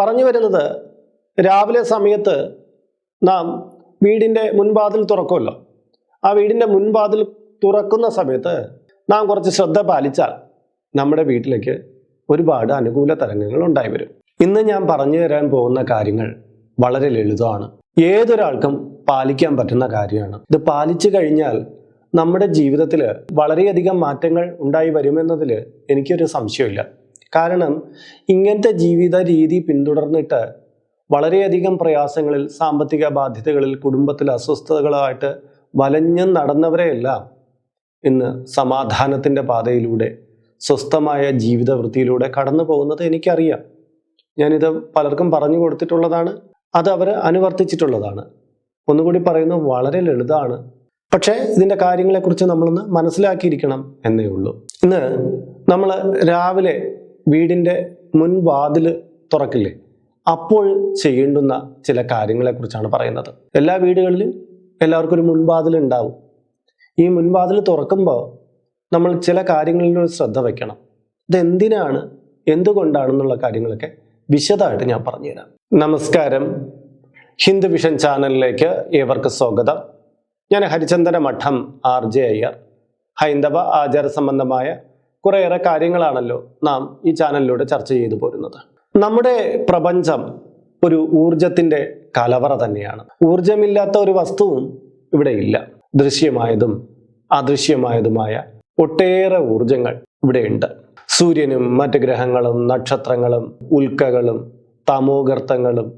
പറഞ്ഞു വരുന്നത് രാവിലെ സമയത്ത് നാം വീടിന്റെ മുൻവാതിൽ തുറക്കുമല്ലോ. ആ വീടിന്റെ മുൻവാതിൽ തുറക്കുന്ന സമയത്ത് നാം കുറച്ച് ശ്രദ്ധ പാലിച്ചാൽ നമ്മുടെ വീട്ടിലേക്ക് ഒരുപാട് അനുകൂല തരംഗങ്ങൾ ഉണ്ടായി വരും. ഇന്ന് ഞാൻ പറഞ്ഞു തരാൻ പോകുന്ന കാര്യങ്ങൾ വളരെ ലളിതമാണ്. ഏതൊരാൾക്കും പാലിക്കാൻ പറ്റുന്ന കാര്യമാണ്. ഇത് പാലിച്ചു കഴിഞ്ഞാൽ നമ്മുടെ ജീവിതത്തിൽ വളരെയധികം മാറ്റങ്ങൾ ഉണ്ടായി വരുമെന്നതിൽ എനിക്കൊരു സംശയമില്ല കാരണം ഇങ്ങനത്തെ ജീവിത രീതി പിന്തുടർന്നിട്ട് വളരെയധികം പ്രയാസങ്ങളിൽ സാമ്പത്തിക ബാധ്യതകളിൽ കുടുംബത്തിൽ അസ്വസ്ഥതകളായിട്ട് വലഞ്ഞു നടന്നവരെയെല്ലാം ഇന്ന് സമാധാനത്തിന്റെ പാതയിലൂടെ സ്വസ്ഥമായ ജീവിത വൃത്തിയിലൂടെ കടന്നു പോകുന്നത് എനിക്കറിയാം. ഞാനിത് പലർക്കും പറഞ്ഞു കൊടുത്തിട്ടുള്ളതാണ് അത് അവർ അനുവർത്തിച്ചിട്ടുള്ളതാണ്. ഒന്നുകൂടി പറയുന്നത് വളരെ ലളിതമാണ്. പക്ഷേ ഇതിന്റെ കാര്യങ്ങളെക്കുറിച്ച് നമ്മളൊന്ന് മനസ്സിലാക്കിയിരിക്കണം എന്നേ ഉള്ളൂ. ഇന്ന് നമ്മൾ രാവിലെ വീടിന്റെ മുൻവാതിൽ തുറക്കില്ലേ? അപ്പോൾ ചെയ്യേണ്ടുന്ന ചില കാര്യങ്ങളെക്കുറിച്ചാണ് പറയുന്നത്. എല്ലാ വീടുകളിലും എല്ലാവർക്കും ഒരു മുൻവാതിൽ ഉണ്ടാവും. ഈ മുൻവാതിൽ തുറക്കുമ്പോൾ നമ്മൾ ചില കാര്യങ്ങളിൽ ഒരു ശ്രദ്ധ വയ്ക്കണം ഇതെന്തിനാണ് എന്തുകൊണ്ടാണെന്നുള്ള കാര്യങ്ങളൊക്കെ വിശദമായിട്ട് ഞാൻ പറഞ്ഞുതരാം. നമസ്കാരം. ഹിന്ദു വിഷൻ ചാനലിലേക്ക് ഏവർക്ക് സ്വാഗതം. ഞാൻ ഹരിചന്ദന മഠം ആർ ജെ അയ്യർ ഹൈന്ദവ ആചാര സംബന്ധമായ കുറേയേറെ കാര്യങ്ങളാണല്ലോ നാം ഈ ചാനലിലൂടെ ചർച്ച ചെയ്തു പോരുന്നത്. നമ്മുടെ പ്രപഞ്ചം ഒരു ഊർജത്തിന്റെ കലവറ തന്നെയാണ്. ഊർജമില്ലാത്ത ഒരു വസ്തുവും ഇവിടെ ഇല്ല. ദൃശ്യമായതും അദൃശ്യമായതുമായ ഒട്ടേറെ ഊർജങ്ങൾ ഇവിടെയുണ്ട് സൂര്യനും മറ്റ് ഗ്രഹങ്ങളും നക്ഷത്രങ്ങളും ഉൽക്കകളും തമോഗർത്തങ്ങളും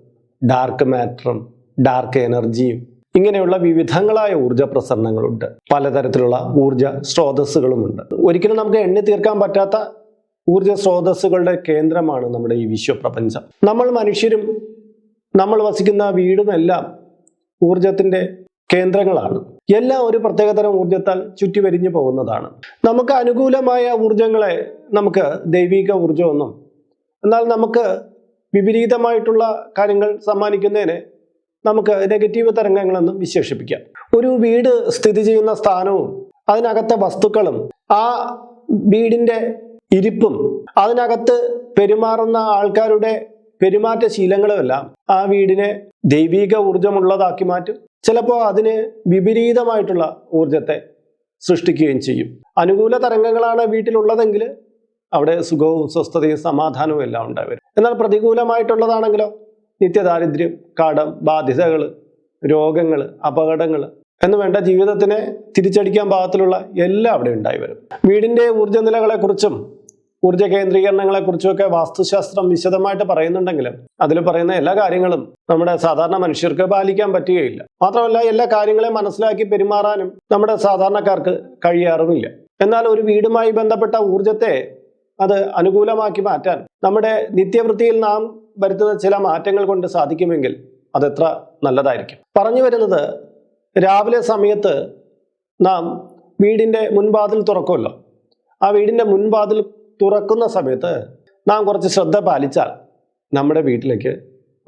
ഡാർക്ക് മാറ്ററും ഡാർക്ക് എനർജിയും ഇങ്ങനെയുള്ള വിവിധങ്ങളായ ഊർജ പ്രസരണങ്ങളുണ്ട്. പലതരത്തിലുള്ള ഊർജ സ്രോതസ്സുകളുമുണ്ട്. ഒരിക്കലും നമുക്ക് എണ്ണി തീർക്കാൻ പറ്റാത്ത ഊർജ സ്രോതസ്സുകളുടെ കേന്ദ്രമാണ് നമ്മുടെ ഈ വിശ്വപ്രപഞ്ചം. നമ്മൾ മനുഷ്യരും നമ്മൾ വസിക്കുന്ന വീടുമെല്ലാം ഊർജത്തിന്റെ കേന്ദ്രങ്ങളാണ്. എല്ലാം ഒരു പ്രത്യേകതരം ഊർജത്താൽ ചുറ്റിവരിഞ്ഞു പോകുന്നതാണ്. നമുക്ക് അനുകൂലമായ ഊർജങ്ങളെ നമുക്ക് ദൈവിക ഊർജമെന്നും എന്നാൽ നമുക്ക് വിപരീതമായിട്ടുള്ള കാര്യങ്ങൾ സമ്മാനിക്കുന്നതിനെ നമുക്ക് നെഗറ്റീവ് തരംഗങ്ങളെന്നും വിശേഷിപ്പിക്കാം. ഒരു വീട് സ്ഥിതി ചെയ്യുന്ന സ്ഥാനവും അതിനകത്തെ വസ്തുക്കളും ആ വീടിന്റെ ഇരിപ്പും അതിനകത്ത് പെരുമാറുന്ന ആൾക്കാരുടെ പെരുമാറ്റ ശീലങ്ങളുമെല്ലാം ആ വീടിനെ ദൈവീക ഊർജമുള്ളതാക്കി മാറ്റും. ചിലപ്പോൾ അതിന് വിപരീതമായിട്ടുള്ള ഊർജത്തെ സൃഷ്ടിക്കുകയും ചെയ്യും. അനുകൂല തരംഗങ്ങളാണ് വീട്ടിലുള്ളതെങ്കിൽ അവിടെ സുഖവും സ്വസ്ഥതയും സമാധാനവും എല്ലാം ഉണ്ടായി വരും എന്നാൽ പ്രതികൂലമായിട്ടുള്ളതാണെങ്കിലോ നിത്യദാരിദ്ര്യം കടം ബാധ്യതകൾ രോഗങ്ങൾ അപകടങ്ങൾ എന്ന് വേണ്ട ജീവിതത്തിനെ തിരിച്ചടിക്കാൻ പാകത്തിലുള്ള എല്ലാം അവിടെ ഉണ്ടായി വരും. വീടിന്റെ ഊർജനിലകളെക്കുറിച്ചും ഊർജ കേന്ദ്രീകരണങ്ങളെക്കുറിച്ചും ഒക്കെ വാസ്തുശാസ്ത്രം വിശദമായിട്ട് പറയുന്നുണ്ടെങ്കിലും അതിൽ പറയുന്ന എല്ലാ കാര്യങ്ങളും നമ്മുടെ സാധാരണ മനുഷ്യർക്ക് പാലിക്കാൻ പറ്റുകയില്ല. മാത്രമല്ല എല്ലാ കാര്യങ്ങളെയും മനസ്സിലാക്കി പെരുമാറാനും നമ്മുടെ സാധാരണക്കാർക്ക് കഴിയാറുമില്ല. എന്നാൽ ഒരു വീടുമായി ബന്ധപ്പെട്ട ഊർജത്തെ അത് അനുകൂലമാക്കി മാറ്റാൻ നമ്മുടെ നിത്യവൃത്തിയിൽ നാം വരുത്തുന്ന ചില മാറ്റങ്ങൾ കൊണ്ട് സാധിക്കുമെങ്കിൽ അതെത്ര നല്ലതായിരിക്കും. പറഞ്ഞു വരുന്നത് രാവിലെ സമയത്ത് നാം വീടിന്റെ മുൻവാതിൽ തുറക്കുമല്ലോ. ആ വീടിന്റെ മുൻവാതിൽ തുറക്കുന്ന സമയത്ത് നാം കുറച്ച് ശ്രദ്ധ പാലിച്ചാൽ നമ്മുടെ വീട്ടിലേക്ക്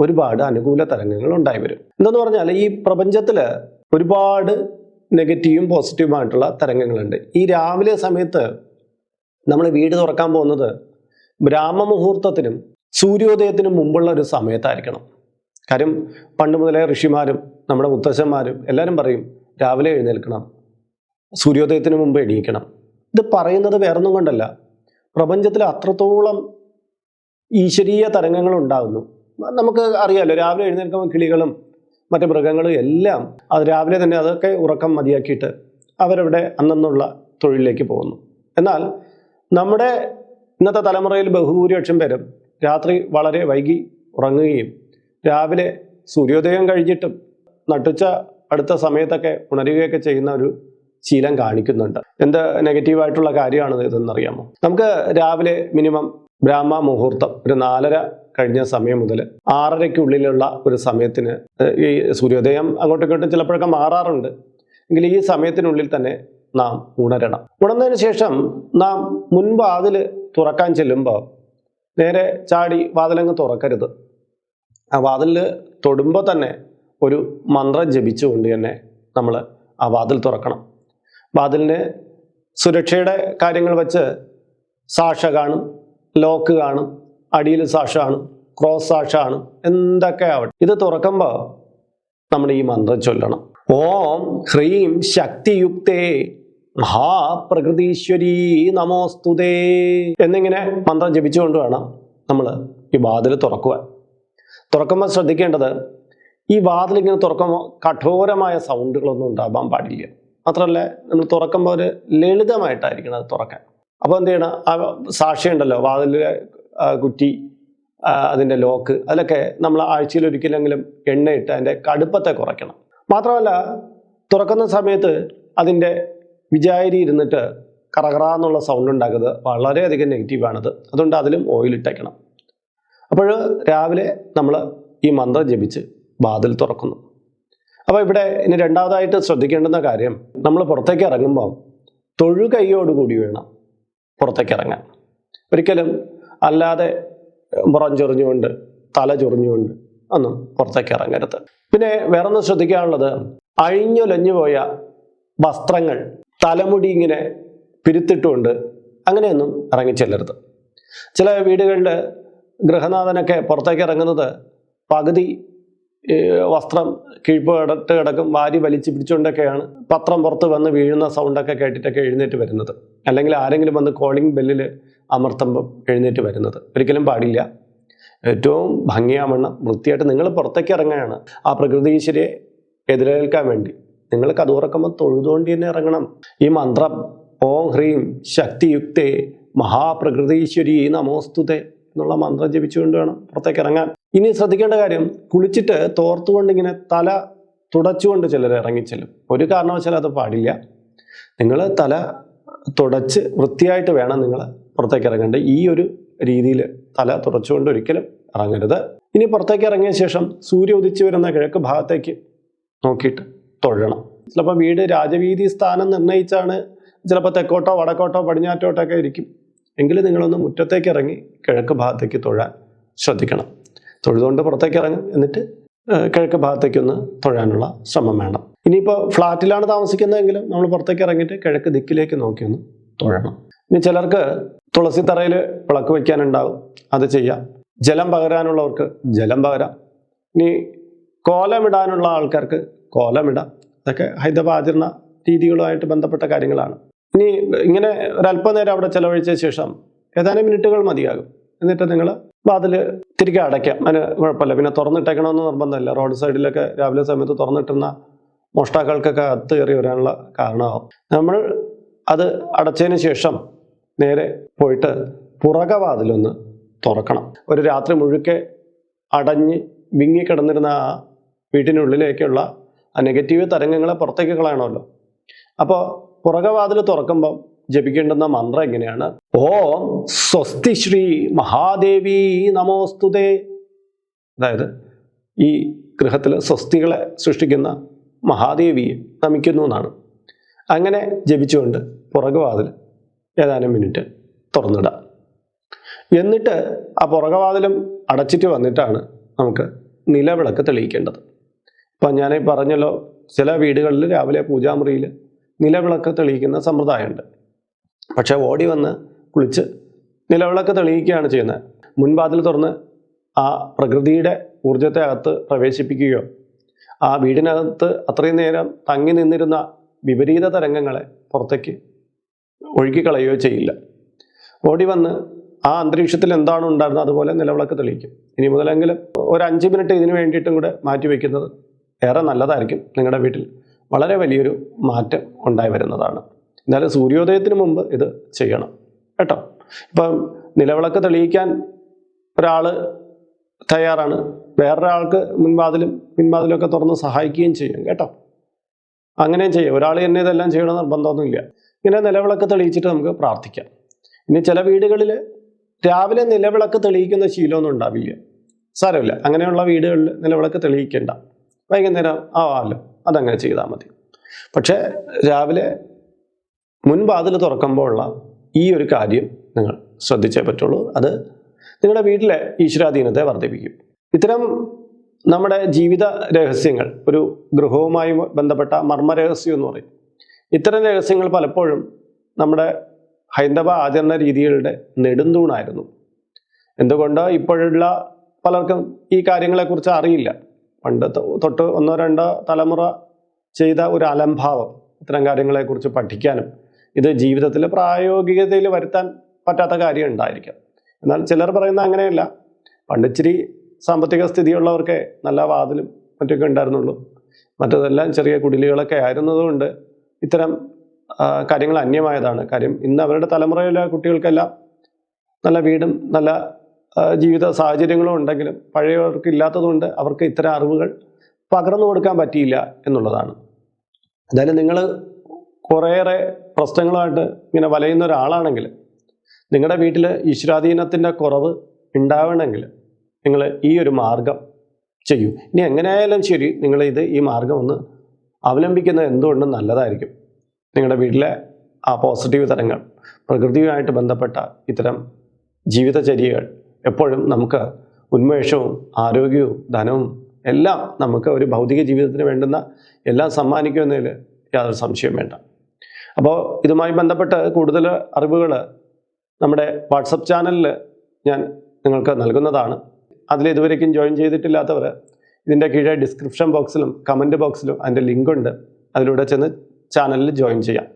ഒരുപാട് അനുകൂല തരംഗങ്ങൾ ഉണ്ടായി വരും. എന്തെന്ന് പറഞ്ഞാൽ ഈ പ്രപഞ്ചത്തിൽ ഒരുപാട് നെഗറ്റീവും പോസിറ്റീവുമായിട്ടുള്ള തരംഗങ്ങളുണ്ട്. ഈ രാവിലെ സമയത്ത് നമ്മൾ വീട് തുറക്കാൻ പോകുന്നത് ബ്രാഹ്മമുഹൂർത്തത്തിനും സൂര്യോദയത്തിനും മുമ്പുള്ള ഒരു സമയത്തായിരിക്കണം. കാര്യം പണ്ട് മുതലേ ഋഷിമാരും നമ്മുടെ മുത്തശ്ശന്മാരും എല്ലാവരും പറയും രാവിലെ എഴുന്നേൽക്കണം സൂര്യോദയത്തിന് മുമ്പ് എണീക്കണം. ഇത് പറയുന്നത് വേറൊന്നും കൊണ്ടല്ല. പ്രപഞ്ചത്തിൽ അത്രത്തോളം ഈശ്വരീയ തരംഗങ്ങൾ ഉണ്ടാകുന്നു നമുക്ക് അറിയാലോ രാവിലെ എഴുന്നേൽക്കുമ്പോൾ കിളികളും മറ്റ് മൃഗങ്ങളും എല്ലാം അത് രാവിലെ തന്നെ അതൊക്കെ ഉറക്കം മതിയാക്കിയിട്ട് അവരവിടെ അന്നുള്ള തൊഴിലിലേക്ക് പോകുന്നു. എന്നാൽ നമ്മുടെ ഇന്നത്തെ തലമുറയിൽ ബഹുഭൂരിപക്ഷം പേരും രാത്രി വളരെ വൈകി ഉറങ്ങുകയും രാവിലെ സൂര്യോദയം കഴിഞ്ഞിട്ടും നട്ടുച്ച അടുത്ത സമയത്തൊക്കെ ഉണരുകയൊക്കെ ചെയ്യുന്ന ഒരു ശീലം കാണിക്കുന്നുണ്ട്. എന്ത് നെഗറ്റീവായിട്ടുള്ള കാര്യമാണ് ഇതെന്നറിയാമോ? നമുക്ക് രാവിലെ മിനിമം ബ്രാഹ്മ മുഹൂർത്തം ഒരു നാലര കഴിഞ്ഞ സമയം മുതൽ ആറരയ്ക്കുള്ളിലുള്ള ഒരു സമയത്തിന് ഈ സൂര്യോദയം അങ്ങോട്ടും ഇങ്ങോട്ടും ചിലപ്പോഴൊക്കെ മാറാറുണ്ട്. എങ്കിൽ ഈ സമയത്തിനുള്ളിൽ തന്നെ നാം ഉണരണം. ഉണർന്നതിന് ശേഷം നാം മുൻപ് മുൻവാതിൽ തുറക്കാൻ ചെല്ലുമ്പോൾ നേരെ ചാടി വാതിലങ്ങ് തുറക്കരുത്. ആ വാതിലിൽ തൊടുമ്പോൾ തന്നെ ഒരു മന്ത്രം ജപിച്ചുകൊണ്ട് തന്നെ നമ്മൾ ആ വാതിൽ തുറക്കണം. വാതിലിന് സുരക്ഷയുടെ കാര്യങ്ങൾ വെച്ച് സാക്ഷ കാണും ലോക്ക് കാണും അടിയിൽ സാക്ഷ കാണും ക്രോസ് സാക്ഷ കാണും എന്തൊക്കെ ആവട്ടെ. ഇത് തുറക്കുമ്പോൾ നമ്മൾ ഈ മന്ത്രം ചൊല്ലണം. ഓം ഹ്രീം ശക്തിയുക്തേ മഹാപ്രകൃതീശ്വരീ നമോസ്തുതേ എന്നിങ്ങനെ മന്ത്രം ജപിച്ചുകൊണ്ട് വേണം നമ്മൾ ഈ വാതിൽ തുറക്കുവാൻ. തുറക്കുമ്പോൾ ശ്രദ്ധിക്കേണ്ടത് ഈ വാതിൽ ഇങ്ങനെ തുറക്കുമ്പോൾ കഠോരമായ സൗണ്ടുകളൊന്നും ഉണ്ടാവാൻ പാടില്ല. മാത്രമല്ല നമ്മൾ തുറക്കുമ്പോൾ ഒരു ലളിതമായിട്ടായിരിക്കണം അത് തുറക്കാൻ. അപ്പോൾ എന്ത് ചെയ്യണം? ആ സാക്ഷിയുണ്ടല്ലോ വാതിലിലെ കുറ്റി അതിന്റെ ലോക്ക് അതിലൊക്കെ നമ്മൾ ആഴ്ചയിൽ ഒരിക്കലെങ്കിലും എണ്ണയിട്ട് അതിന്റെ കടുപ്പത്തെ കുറയ്ക്കണം. മാത്രമല്ല തുറക്കുന്ന സമയത്ത് അതിന്റെ വിചാരി ഇരുന്നിട്ട് കറകറ എന്നുള്ള സൗണ്ട് ഉണ്ടാക്കുന്നത് വളരെയധികം നെഗറ്റീവാണത് അതുകൊണ്ട് അതിലും ഓയിൽ ഇട്ടേക്കണം. അപ്പോൾ രാവിലെ നമ്മൾ ഈ മന്ത്രം ജപിച്ച് വാതിൽ തുറക്കുന്നു. അപ്പോൾ ഇവിടെ ഇനി രണ്ടാമതായിട്ട് ശ്രദ്ധിക്കേണ്ടുന്ന കാര്യം നമ്മൾ പുറത്തേക്ക് ഇറങ്ങുമ്പോൾ തൊഴു തൊഴുകൈയോടുകൂടി വേണം പുറത്തേക്ക് ഇറങ്ങാൻ. ഒരിക്കലും അല്ലാതെ പുറം ചൊറിഞ്ഞുകൊണ്ട് തല ചൊറിഞ്ഞുകൊണ്ട് ഒന്നും പുറത്തേക്ക് ഇറങ്ങരുത്. പിന്നെ വേറൊന്ന് ശ്രദ്ധിക്കാനുള്ളത് അഴിഞ്ഞൊലഞ്ഞു പോയ വസ്ത്രങ്ങൾ തലമുടി ഇങ്ങനെ പിരുത്തിട്ടുകൊണ്ട് അങ്ങനെയൊന്നും ഇറങ്ങിച്ചെല്ലരുത് ചില വീടുകളിൽ ഗൃഹനാഥനൊക്കെ പുറത്തേക്ക് ഇറങ്ങുന്നത് പകുതി വസ്ത്രം കീഴ്പോട്ട് കിടക്കും വാരി വലിച്ചു പിടിച്ചുകൊണ്ടൊക്കെയാണ് പത്രം പുറത്ത് വന്ന് വീഴുന്ന സൗണ്ടൊക്കെ കേട്ടിട്ടൊക്കെ എഴുന്നേറ്റ് വരുന്നത്. അല്ലെങ്കിൽ ആരെങ്കിലും വന്ന് കോളിംഗ് ബെല്ലിൽ അമർത്തുമ്പം എഴുന്നേറ്റ് വരുന്നത്. ഒരിക്കലും പാടില്ല. ഏറ്റവും ഭംഗിയാവണ്ണം വൃത്തിയായിട്ട് നിങ്ങൾ പുറത്തേക്ക് ഇറങ്ങുകയാണ്. ആ പ്രകൃതി ഈശ്വരിയെ എതിരേൽക്കാൻ വേണ്ടി. നിങ്ങൾ കഥ തുറക്കുമ്പോൾ തൊഴുതുകൊണ്ട് തന്നെ ഇറങ്ങണം. ഈ മന്ത്രം ഓം ഹ്രീം ശക്തിയുക്തേ മഹാപ്രകൃതീശ്വരി നമോസ്തുതേ എന്നുള്ള മന്ത്രം ജപിച്ചുകൊണ്ട് വേണം പുറത്തേക്ക് ഇറങ്ങാൻ. ഇനി ശ്രദ്ധിക്കേണ്ട കാര്യം കുളിച്ചിട്ട് തോർത്തുകൊണ്ട് ഇങ്ങനെ തല തുടച്ചുകൊണ്ട് ചിലർ ഇറങ്ങിച്ചെല്ലും. ഒരു കാരണവശാലും അത് പാടില്ല. നിങ്ങൾ തല തുടച്ച് വൃത്തിയായിട്ട് വേണം നിങ്ങൾ പുറത്തേക്ക് ഇറങ്ങേണ്ടത് ഈ ഒരു രീതിയിൽ തല തുടച്ചുകൊണ്ട് ഒരിക്കലും ഇറങ്ങരുത്. ഇനി പുറത്തേക്ക് ഇറങ്ങിയ ശേഷം സൂര്യ ഉദിച്ചു വരുന്ന കിഴക്ക് ഭാഗത്തേക്ക് നോക്കിയിട്ട് തൊഴണം. ചിലപ്പോൾ വീട് രാജവീതി സ്ഥാനം നിർണയിച്ചാണ് ചിലപ്പോൾ തെക്കോട്ടോ വടക്കോട്ടോ പടിഞ്ഞാറ്റോട്ടൊക്കെ ഇരിക്കും. എങ്കിലും നിങ്ങളൊന്ന് മുറ്റത്തേക്ക് ഇറങ്ങി കിഴക്ക് ഭാഗത്തേക്ക് തൊഴാൻ ശ്രദ്ധിക്കണം. തൊഴുതുകൊണ്ട് പുറത്തേക്ക് ഇറങ്ങും എന്നിട്ട് കിഴക്ക് ഭാഗത്തേക്ക് ഒന്ന് തൊഴാനുള്ള ശ്രമം വേണം. ഇനിയിപ്പോൾ ഫ്ലാറ്റിലാണ് താമസിക്കുന്നതെങ്കിലും നമ്മൾ പുറത്തേക്ക് ഇറങ്ങിയിട്ട് കിഴക്ക് ദിക്കിലേക്ക് നോക്കി ഒന്ന് തൊഴണം. ഇനി ചിലർക്ക് തുളസി തറയിൽ വിളക്ക് വയ്ക്കാനുണ്ടാവും. അത് ചെയ്യാം. ജലം പകരാനുള്ളവർക്ക് ജലം പകരാം. ഇനി കോലമിടാനുള്ള ആൾക്കാർക്ക് കോലമിടാം അതൊക്കെ ഹൈന്ദവ ആചരണ രീതികളുമായിട്ട് ബന്ധപ്പെട്ട കാര്യങ്ങളാണ്. ഇനി ഇങ്ങനെ ഒരല്പനേരം അവിടെ ചെലവഴിച്ച ശേഷം ഏതാനും മിനിറ്റുകൾ മതിയാകും. എന്നിട്ട് നിങ്ങൾ വാതിൽ തിരികെ അടയ്ക്കാം. അതിന് കുഴപ്പമില്ല. പിന്നെ തുറന്നിട്ടേക്കണമെന്ന് നിർബന്ധമില്ല. റോഡ് സൈഡിലൊക്കെ രാവിലെ സമയത്ത് തുറന്നിട്ടുന്ന മോഷ്ടാക്കൾക്കൊക്കെ അത്ത് കയറി വരാനുള്ള കാരണമാവും. നമ്മൾ അത് അടച്ചതിന് ശേഷം നേരെ പോയിട്ട് പുറക വാതിലൊന്ന് തുറക്കണം. ഒരു രാത്രി മുഴുക്കെ അടഞ്ഞ് വിങ്ങിക്കിടന്നിരുന്ന ആ വീട്ടിനുള്ളിലേക്കുള്ള ആ നെഗറ്റീവ് തരംഗങ്ങളെ പുറത്തേക്ക് കളയണമല്ലോ. അപ്പോൾ പുറകവാതിൽ തുറക്കുമ്പോൾ ജപിക്കേണ്ടുന്ന മന്ത്രം എങ്ങനെയാണ്? ഓം സ്വസ്തി ശ്രീ മഹാദേവി നമോസ്തുതേ. അതായത് ഈ ഗൃഹത്തിൽ സ്വസ്തികളെ സൃഷ്ടിക്കുന്ന മഹാദേവിയെ നമിക്കുന്നു എന്നാണ്. അങ്ങനെ ജപിച്ചുകൊണ്ട് പുറകുവാതിൽ ഏതാനും മിനിറ്റ് തുറന്നിടാം. എന്നിട്ട് ആ പുറകവാതിലും അടച്ചിട്ട് വന്നിട്ടാണ് നമുക്ക് നിലവിളക്ക് തെളിയിക്കേണ്ടത്. ഇപ്പം ഞാൻ പറഞ്ഞല്ലോ ചില വീടുകളിൽ രാവിലെ പൂജാമുറിയിൽ നിലവിളക്ക് തെളിയിക്കുന്ന സമ്പ്രദായമുണ്ട്. പക്ഷെ ഓടി വന്ന് കുളിച്ച് നിലവിളക്ക് തെളിയിക്കുകയാണ് ചെയ്യുന്നത്. മുൻവാതിൽ തുറന്ന് ആ പ്രകൃതിയുടെ ഊർജത്തെ അകത്ത് പ്രവേശിപ്പിക്കുകയോ ആ വീടിനകത്ത് അത്രയും നേരം തങ്ങി നിന്നിരുന്ന വിപരീത തരംഗങ്ങളെ പുറത്തേക്ക് ഒഴുക്കിക്കളയുകയോ ചെയ്യില്ല. ഓടി വന്ന് ആ അന്തരീക്ഷത്തിൽ എന്താണ് ഉണ്ടായിരുന്നത് അതുപോലെ നിലവിളക്ക് തെളിയിക്കും. ഇനി മുതലെങ്കിലും ഒരു അഞ്ച് മിനിറ്റ് ഇതിനു വേണ്ടിയിട്ടും കൂടെ മാറ്റി വയ്ക്കുന്നത് ഏറെ നല്ലതായിരിക്കും നിങ്ങളുടെ വീട്ടിൽ. വളരെ വലിയൊരു മാറ്റം ഉണ്ടായി വരുന്നതാണ്. എന്നാലും സൂര്യോദയത്തിന് മുമ്പ് ഇത് ചെയ്യണം. കേട്ടോ? ഇപ്പം നിലവിളക്ക് തെളിയിക്കാൻ ഒരാൾ തയ്യാറാണ്. വേറൊരാൾക്ക് മുൻവാതിലും പിൻവാതിലും ഒക്കെ തുറന്ന് സഹായിക്കുകയും ചെയ്യും. കേട്ടോ? അങ്ങനെയും ചെയ്യും. ഒരാൾ തന്നെ ഇതെല്ലാം ചെയ്യണം നിർബന്ധമൊന്നുമില്ല. ഇങ്ങനെ നിലവിളക്ക് തെളിയിച്ചിട്ട് നമുക്ക് പ്രാർത്ഥിക്കാം. ഇനി ചില വീടുകളിൽ രാവിലെ നിലവിളക്ക് തെളിയിക്കുന്ന ശീലമൊന്നും ഉണ്ടാവില്ല. സാരമില്ല. അങ്ങനെയുള്ള വീടുകളിൽ നിലവിളക്ക് തെളിയിക്കേണ്ട. വൈകുന്നേരം ആവാമല്ലോ. അതങ്ങനെ ചെയ്താൽ മതി. പക്ഷേ രാവിലെ മുൻവാതിൽ തുറക്കുമ്പോഴുള്ള ഈ ഒരു കാര്യം നിങ്ങൾ ശ്രദ്ധിച്ചേ പറ്റുള്ളൂ. അത് നിങ്ങളുടെ വീട്ടിലെ ഈശ്വരാധീനത്തെ വർദ്ധിപ്പിക്കും. ഇത്തരം നമ്മുടെ ജീവിത രഹസ്യങ്ങൾ ഒരു ഗൃഹവുമായി ബന്ധപ്പെട്ട മർമ്മരഹസ്യം എന്ന് പറയും. ഇത്തരം രഹസ്യങ്ങൾ പലപ്പോഴും നമ്മുടെ ഹൈന്ദവ ആചരണ രീതികളുടെ നെടുന്തൂണായിരുന്നു. എന്തുകൊണ്ട് ഇപ്പോഴുള്ള പലർക്കും ഈ കാര്യങ്ങളെക്കുറിച്ച് അറിയില്ല. പണ്ട് തൊട്ട് ഒന്നോ രണ്ടോ തലമുറ ചെയ്ത ഒരു അലംഭാവം ഇത്തരം കാര്യങ്ങളെക്കുറിച്ച് പഠിക്കാനും ഇത് ജീവിതത്തിൽ പ്രായോഗികതയിൽ വരുത്താൻ പറ്റാത്ത കാര്യം ഉണ്ടായിരിക്കാം. എന്നാൽ ചിലർ പറയുന്ന അങ്ങനെയല്ല. പണ്ടിച്ചിരി സാമ്പത്തിക സ്ഥിതിയുള്ളവർക്കേ നല്ല വാതിലും മറ്റൊക്കെ ഉണ്ടായിരുന്നുള്ളൂ. മറ്റതെല്ലാം ചെറിയ കുടിലുകളൊക്കെ ആയിരുന്നതുകൊണ്ട് ഇത്തരം കാര്യങ്ങൾ അന്യമായതാണ്. കാര്യം ഇന്ന് അവരുടെ തലമുറയിലെ കുട്ടികൾക്കെല്ലാം നല്ല വീടും നല്ല ജീവിത സാഹചര്യങ്ങളും ഉണ്ടെങ്കിലും പഴയവർക്ക് ഇല്ലാത്തതുകൊണ്ട് അവർക്ക് ഇത്തരം അറിവുകൾ പകർന്നു കൊടുക്കാൻ പറ്റിയില്ല എന്നുള്ളതാണ്. എന്തായാലും നിങ്ങൾ കുറേയേറെ പ്രശ്നങ്ങളായിട്ട് ഇങ്ങനെ വലയുന്ന ഒരാളാണെങ്കിൽ നിങ്ങളുടെ വീട്ടിൽ ഈശ്വരാധീനത്തിന്റെ കുറവ് ഉണ്ടാവണമെങ്കിൽ നിങ്ങൾ ഈ ഒരു മാർഗം ചെയ്യൂ. ഇനി എങ്ങനെയായാലും ശരി നിങ്ങൾ ഇത് ഈ മാർഗം ഒന്ന് അവലംബിക്കുന്നത് എന്തുകൊണ്ടും നല്ലതായിരിക്കും? നിങ്ങളുടെ വീട്ടിലെ ആ പോസിറ്റീവ് തരങ്ങൾ പ്രകൃതിയുമായിട്ട് ബന്ധപ്പെട്ട ഇത്തരം ജീവിതചര്യകൾ എപ്പോഴും നമുക്ക് ഉന്മേഷവും ആരോഗ്യവും ധനവും എല്ലാം നമുക്ക് ഒരു ഭൗതിക ജീവിതത്തിന് വേണ്ടുന്ന എല്ലാം സമ്മാനിക്കുമെന്നതിൽ യാതൊരു സംശയം വേണ്ട. അപ്പോൾ ഇതുമായി ബന്ധപ്പെട്ട് കൂടുതൽ അറിവുകൾ നമ്മുടെ വാട്സപ്പ് ചാനലിൽ ഞാൻ നിങ്ങൾക്ക് നൽകുന്നതാണ്. അതിൽ ഇതുവരേക്കും ജോയിൻ ചെയ്തിട്ടില്ലാത്തവർ ഇതിന്റെ കീഴെ ഡിസ്ക്രിപ്ഷൻ ബോക്സിലും കമന്റ് ബോക്സിലും അതിന്റെ ലിങ്കുണ്ട്. അതിലൂടെ ചെന്ന് ചാനലിൽ ജോയിൻ ചെയ്യാം.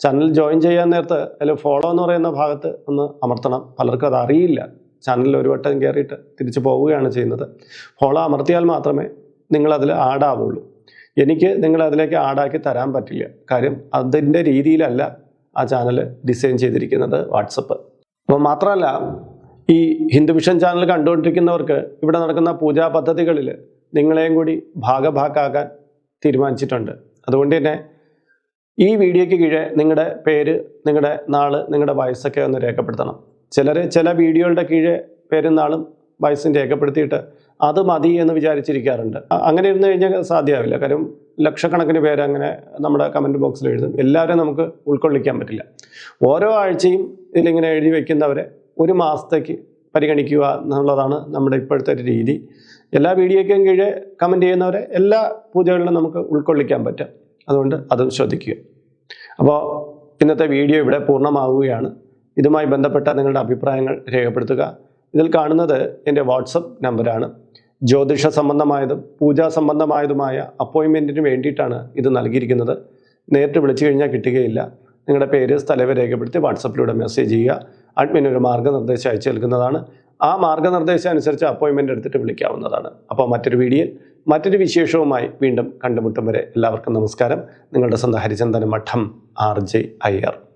ചാനൽ ജോയിൻ ചെയ്യാൻ നേരത്ത് അതിൽ ഫോളോ എന്ന് പറയുന്ന ഭാഗത്ത് ഒന്ന് അമർത്തണം. പലർക്കും അത് അറിയില്ല. ചാനലിൽ ഒരു വട്ടം കയറിയിട്ട് തിരിച്ചു പോവുകയാണ് ചെയ്യുന്നത്. ഫോളോ അമർത്തിയാൽ മാത്രമേ നിങ്ങളതിൽ ആഡാവുള്ളൂ. എനിക്ക് നിങ്ങളതിലേക്ക് ആഡാക്കി തരാൻ പറ്റില്ല. കാര്യം അതിന്റെ രീതിയിലല്ല ആ ചാനൽ ഡിസൈൻ ചെയ്തിരിക്കുന്നത് വാട്സപ്പ്. അപ്പോൾ മാത്രമല്ല ഈ ഹിന്ദു വിഷൻ ചാനൽ കണ്ടുകൊണ്ടിരിക്കുന്നവർക്ക് ഇവിടെ നടക്കുന്ന പൂജാ പദ്ധതികളിൽ നിങ്ങളെയും കൂടി ഭാഗഭാക്കാക്കാൻ തീരുമാനിച്ചിട്ടുണ്ട്. അതുകൊണ്ട് തന്നെ ഈ വീഡിയോയ്ക്ക് കീഴെ നിങ്ങളുടെ പേര് നിങ്ങളുടെ നാൾ നിങ്ങളുടെ വയസ്സൊക്കെ ഒന്ന് രേഖപ്പെടുത്തണം. ചിലർ ചില വീഡിയോകളുടെ കീഴെ പേരുന്നാളും വയസ്സും രേഖപ്പെടുത്തിയിട്ട് അത് മതി എന്ന് വിചാരിച്ചിരിക്കാറുണ്ട്. അങ്ങനെ ഇരുന്ന് കഴിഞ്ഞാൽ സാധ്യമാവില്ല. കാര്യം ലക്ഷക്കണക്കിന് പേര് അങ്ങനെ നമ്മുടെ കമന്റ് ബോക്സിൽ എഴുതും. എല്ലാവരും നമുക്ക് ഉൾക്കൊള്ളിക്കാൻ പറ്റില്ല. ഓരോ ആഴ്ചയും ഇതിലിങ്ങനെ എഴുതി വയ്ക്കുന്നവരെ ഒരു മാസത്തേക്ക് പരിഗണിക്കുക എന്നുള്ളതാണ് നമ്മുടെ ഇപ്പോഴത്തെ ഒരു രീതി. എല്ലാ വീഡിയോയ്ക്കും കീഴേ കമന്റ് ചെയ്യുന്നവരെ എല്ലാ പൂജകളിലും നമുക്ക് ഉൾക്കൊള്ളിക്കാൻ പറ്റും. അതുകൊണ്ട് അതും ശ്രദ്ധിക്കുക. അപ്പോൾ ഇന്നത്തെ വീഡിയോ ഇവിടെ പൂർണമാവുകയാണ്. ഇതുമായി ബന്ധപ്പെട്ട നിങ്ങളുടെ അഭിപ്രായങ്ങൾ രേഖപ്പെടുത്തുക. ഇതിൽ കാണുന്നത് എന്റെ വാട്സപ്പ് നമ്പറാണ്. ജ്യോതിഷ സംബന്ധമായതും പൂജാ സംബന്ധമായതുമായ അപ്പോയിൻമെന്റിന് വേണ്ടിയിട്ടാണ് ഇത് നൽകിയിരിക്കുന്നത്. നേരിട്ട് വിളിച്ചു കഴിഞ്ഞാൽ കിട്ടുകയില്ല. നിങ്ങളുടെ പേര് സ്ഥലവ് രേഖപ്പെടുത്തി വാട്സപ്പിലൂടെ മെസ്സേജ് ചെയ്യുക. അഡ്മിൻ ഒരു മാർഗനിർദ്ദേശം അയച്ചു നൽകുന്നതാണ്. ആ മാർഗനിർദ്ദേശം അനുസരിച്ച് അപ്പോയിൻമെന്റ് എടുത്തിട്ട് വിളിക്കാവുന്നതാണ്. അപ്പോൾ മറ്റൊരു വീഡിയോ മറ്റൊരു വിശേഷവുമായി വീണ്ടും കണ്ടുമുട്ടും വരെ എല്ലാവർക്കും നമസ്കാരം. നിങ്ങളുടെ സ്വന്തം ഹരിചന്ദന മഠം ആർ ജെ അയ്യർ.